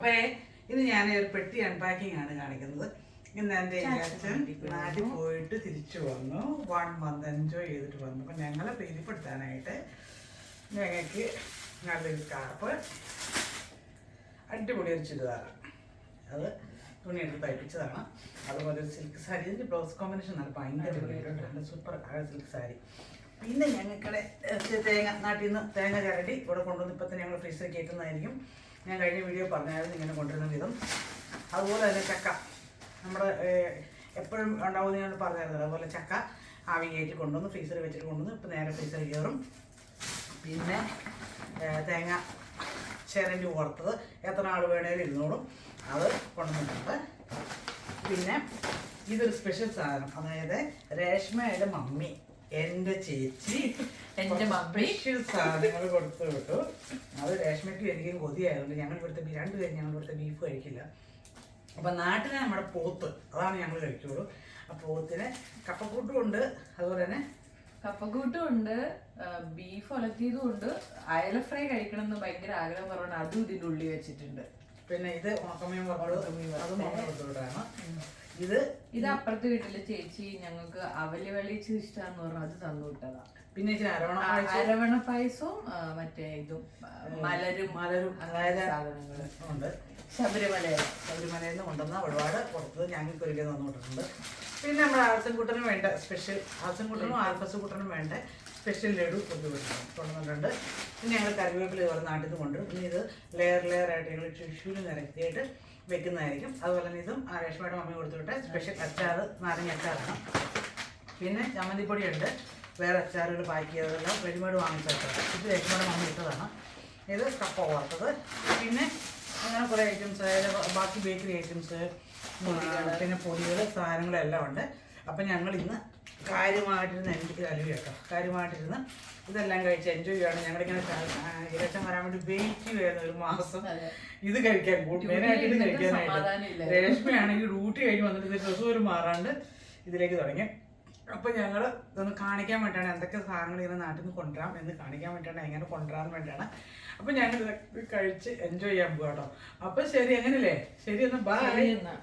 അപ്പേ ഇന്ന് ഞാൻ ഒരു പെട്ടി അൺപാക്കിംഗ് ആണ് കാണിക്കുന്നത്. ഇന്ന് എന്റെ അച്ഛൻ നാട്ടിൽ പോയിട്ട് തിരിച്ചു വന്നു. വൺ മന്ത് എൻജോയ് ചെയ്തിട്ട് വന്നു. അപ്പം ഞങ്ങളെ പ്രീതിപ്പെടുത്താനായിട്ട് ഞങ്ങൾക്ക് നല്ലൊരു സ്കാർപ്പ് അടിപൊളി ഒരു ചുരിദാറാണ് അത് തുണി എടുത്ത് തയ്പ്പിച്ചതാണ്. അതുപോലെ ഒരു സിൽക്ക് സാരി ഇതിന്റെ ബ്ലൗസ് കോമ്പിനേഷൻ നല്ല ഭയങ്കര സൂപ്പർ സിൽക്ക് സാരി പിന്നെ ഞങ്ങൾക്കിടെ തേങ്ങ നാട്ടിൽ നിന്ന് തേങ്ങ ചരടി ഇവിടെ കൊണ്ടുവന്ന് ഇപ്പം തന്നെ ഞങ്ങൾ ഫ്രീസറിൽ കയറ്റുന്നതായിരിക്കും ഞാൻ കഴിഞ്ഞ വീഡിയോ പറഞ്ഞായിരുന്നു ഇങ്ങനെ കൊണ്ടുവരുന്ന വിധം. അതുപോലെ തന്നെ ചക്ക. നമ്മുടെ എപ്പോഴും ഉണ്ടാവുമെന്ന് ഞാൻ പറഞ്ഞായിരുന്നു. അതുപോലെ ചക്ക ആവി കയറ്റി കൊണ്ടുവന്ന് ഫ്രീസറിൽ വെച്ചിട്ട് കൊണ്ടുവന്ന് ഇപ്പം നേരെ ഫ്രീസറിൽ കയറും. പിന്നെ തേങ്ങ ചിരണ്ടി ഓർത്തത് എത്ര ആൾ വേണേലും ഇരുന്നോളും അത് കൊണ്ടുവന്നിട്ടുണ്ട്. പിന്നെ ഇതൊരു സ്പെഷ്യൽ സാധനം. അതായത് രേഷ്മയുടെ മമ്മി എന്റെ ചേച്ചി. എന്റെ മമ്മി. സ്പെഷ്യൽ സാധനങ്ങൾ കൊടുത്തു വിട്ടു. അത് രേഷ്മയ്ക്ക് എനിക്കും കൊതിയായതുകൊണ്ട് ഞങ്ങൾ ഇവിടുത്തെ രണ്ടുപേരും ഞങ്ങൾ ഇവിടുത്തെ ബീഫ് കഴിക്കില്ല. അപ്പം നാട്ടിലെ നമ്മുടെ പോത്ത് അതാണ് ഞങ്ങൾ കഴിക്കുള്ളൂ ആ പോത്തിന് കപ്പക്കൂട്ടും ഉണ്ട്. അതുപോലെ തന്നെ കപ്പക്കൂട്ടും ഉണ്ട് ബീഫ് ഉലത്തിയതും ഉണ്ട്. അയല ഫ്രൈ കഴിക്കണം എന്ന് ഭയങ്കര ആഗ്രഹം പറഞ്ഞുകൊണ്ട് അതും ഇതിന്റെ ഉള്ളിൽ വെച്ചിട്ടുണ്ട്. പിന്നെ ഇത് ഉണക്കമീൻ വറുത്തത് അതും മമ്മി ഇത് ഇത് അപ്പുറത്തെ വീട്ടിലെ ചേച്ചി ഞങ്ങൾക്ക് അവൽ വെളിച്ച് ഇഷ്ടമാന്ന് പറഞ്ഞു അത് തന്നു വിട്ടതാ. പിന്നെ ഇച്ചിരി അരവണ അരവണ പായസവും മറ്റേ ഇതും മലരും മലരും അതായത് സാധനങ്ങൾ ഉണ്ട്. ശബരിമല ശബരിമലയിൽ നിന്ന് കൊണ്ടുവന്ന ഒരുപാട് കൊടുത്തത് ഞങ്ങൾക്ക് ഒരിക്കൽ തന്നുകൊണ്ടിട്ടുണ്ട് പിന്നെ നമ്മുടെ ആൽസൻകുട്ടനും വേണ്ട സ്പെഷ്യൽ ആൽസൻകുട്ടനും ആൽഫസുകുട്ടനും വേണ്ട സ്പെഷ്യൽ ലഡു കൊണ്ടുവിട്ടിട്ടുണ്ട് കൊണ്ടുവന്നിട്ടുണ്ട്. പിന്നെ ഞങ്ങൾ കറിവേപ്പില ഇതുപോലെ നാട്ടിൽ നിന്ന് കൊണ്ടുവരും. പിന്നെ ഇത് ലെയർ ലെയർ ആയിട്ട് ഞങ്ങൾ ടിഷ്യൂവിൽ നിരത്തിയിട്ട് വെക്കുന്നതായിരിക്കും. അതുപോലെ തന്നെ ഇതും ആ രേഷ്മയുടെ മമ്മി കൊടുത്തുവിട്ട സ്പെഷ്യൽ അച്ചാർ നാരങ്ങ അച്ചാറാണ്. പിന്നെ ചമ്മന്തിപ്പൊടിയുണ്ട്. വേറെ അച്ചാറുകൾ പാക്ക് ചെയ്തതെല്ലാം റെഡിമേഡ് വാങ്ങിച്ച അച്ചാർ ഇത് ഏറ്റവും മമ്മി ഇട്ടതാണ്. ഇത് കപ്പ വറുത്തത്. പിന്നെ അങ്ങനെ കുറേ ഐറ്റംസ് അതായത് ബാക്കി ബേക്കറി ഐറ്റംസ് പിന്നെ പൊടികൾ സാധനങ്ങളെല്ലാം ഉണ്ട്. അപ്പം ഞങ്ങൾ ഇന്ന് കാര്യമായിട്ടിരുന്ന് എനിക്ക് അലുവ കേട്ടോ. കാര്യമായിട്ടിരുന്ന് ഇതെല്ലാം കഴിച്ച് എൻജോയ് ചെയ്യുകയാണ് ഞങ്ങളിങ്ങനെ ഇലക്ഷൻ വരാൻ വേണ്ടി വെയിറ്റ് ചെയ്യുമായിരുന്നു ഒരു മാസം. ഇത് കഴിക്കാൻ മെയിനായിട്ട് കഴിക്കാനായിട്ട്. രേഷ്മയാണെങ്കിൽ ഡ്യൂട്ടി കഴിഞ്ഞ് വന്നിട്ട് ഡ്രസ്സ് ഒരു മാറാണ്ട് ഇതിലേക്ക് തുടങ്ങി. അപ്പം ഞങ്ങൾ ഇതൊന്ന് കാണിക്കാൻ വേണ്ടിയാണ് എന്തൊക്കെ സാധനങ്ങൾ ഇങ്ങനെ നാട്ടിൽ നിന്ന് കൊണ്ടുവരാം എന്ന് കാണിക്കാൻ വേണ്ടിയാണ് എങ്ങനെ കൊണ്ടുവരാൻ വേണ്ടിയാണ്. അപ്പൊ ഞങ്ങൾ ഇതൊക്കെ കഴിച്ച് എൻജോയ് ചെയ്യാൻ പോകാം കേട്ടോ അപ്പൊ ശരി എങ്ങനെയല്ലേ? ശരി എന്നാ ബൈ എന്നാ.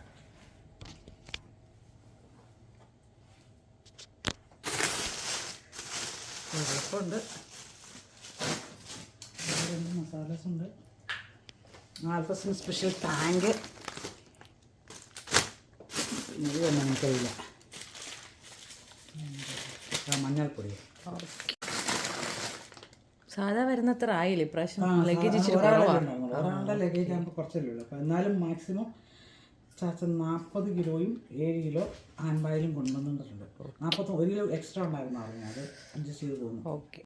എളുപ്പമുണ്ട്. മസാലസ് ഉണ്ട്. ആൽഫസിന് സ്പെഷ്യൽ ടാങ്ക് പിന്നെ ഇത് തന്നെ നമുക്കറിയില്ല മഞ്ഞൾപ്പൊടി സാധാ വരുന്നത്ര ആയില്ല? ഇപ്രാവശ്യം ലഗേജ് ഇച്ചിരി ഒരാളുടെ കുറവാണ് ഒരാളുടെ ലഗേജ് ആകുമ്പോൾ കുറച്ചല്ലേ ഉള്ളൂ. അപ്പോൾ എന്നാലും മാക്സിമം ചാച്ച നാൽപ്പത് കിലോയും ഏഴ് കിലോ ഹാൻഡ് ബാഗിലും കൊണ്ടുവന്നിട്ടുണ്ട്. നാൽപ്പത്തി ഒരു കിലോ എക്സ്ട്രാ ഉണ്ടായിരുന്നു അറിഞ്ഞാൽ അത് അഡ്ജസ്റ്റ് ചെയ്ത് പോകുന്നു ഓക്കെ.